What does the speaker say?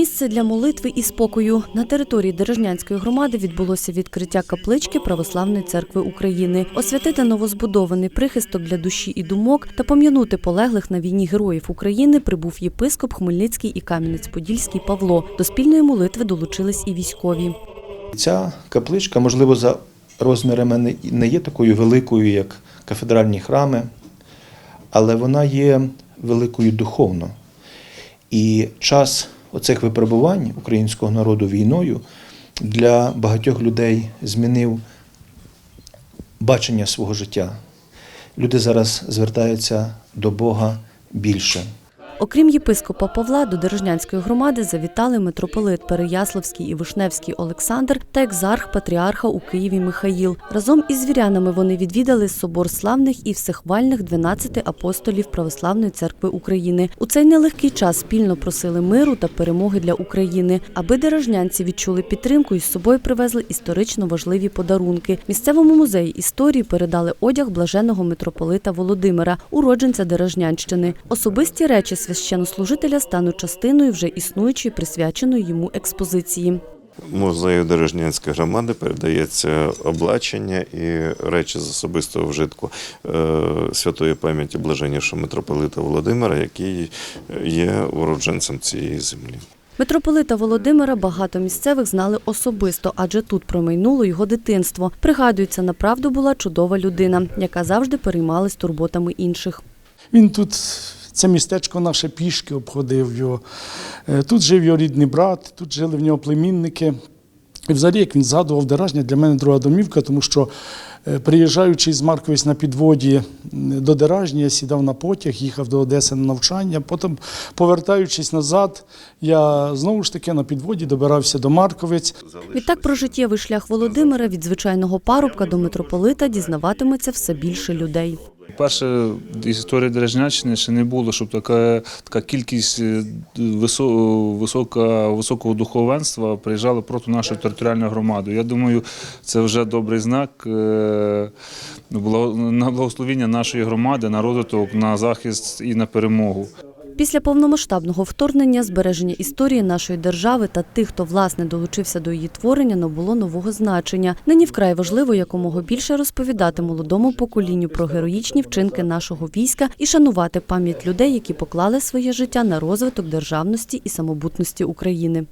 Місце для молитви і спокою на території Дережнянської громади відбулося відкриття каплички Православної церкви України, освятити новозбудований прихисток для душі і думок та пом'янути полеглих на війні героїв України прибув єпископ Хмельницький і Кам'янець-Подільський Павло. До спільної молитви долучились і військові. Ця капличка, можливо, за розмірами не- є такою великою, як кафедральні храми, але вона є великою духовно. І час оцих випробувань українського народу війною для багатьох людей змінив бачення свого життя. Люди зараз звертаються до Бога більше. Окрім єпископа Павла, до Дережнянської громади завітали митрополит Переяславський і Вишневський Олександр та екзарх патріарха у Києві Михаїл. Разом із вірянами вони відвідали собор славних і всехвальних 12 апостолів Православної церкви України. У цей нелегкий час спільно просили миру та перемоги для України. Аби дережнянці відчули підтримку, із собою привезли історично важливі подарунки. Місцевому музеї історії передали одяг блаженого митрополита Володимира, уродженця Дережнянщини. Особисті речі священнослужителя стануть частиною вже існуючої присвяченої йому експозиції. Музею Дорожнянської громади передається облачення і речі з особистого вжитку е, святої пам'яті блаженнішого митрополита Володимира, який є уродженцем цієї землі. Митрополита Володимира багато місцевих знали особисто, адже тут промайнуло його дитинство. Пригадується, направду була чудова людина, яка завжди переймалась турботами інших. Він тут, це містечко наше пішки обходив його. Е, Тут жив його рідний брат, тут жили в нього племінники. І взагалі, як він згадував Деражня, для мене друга домівка, тому що е, приїжджаючи з Марковець на підводі до Деражні, я сідав на потяг, їхав до Одеси на навчання. Потім, повертаючись назад, я знову ж таки на підводі добирався до Марковець. Відтак про життєвий шлях Володимира від звичайного парубка до митрополита дізнаватиметься все більше людей. Перше, історії Дережняччини ще не було, щоб така, така кількість е, висо- висока, високого духовенства приїжджала проти нашої територіальної громади. Я думаю, це вже добрий знак е, на благословіння нашої громади, на розвиток, на захист і на перемогу. Після повномасштабного вторгнення збереження історії нашої держави та тих, хто власне долучився до її творення, набуло нового значення. Нині вкрай важливо якомога більше розповідати молодому поколінню про героїчні вчинки нашого війська і шанувати пам'ять людей, які поклали своє життя на розвиток державності і самобутності України.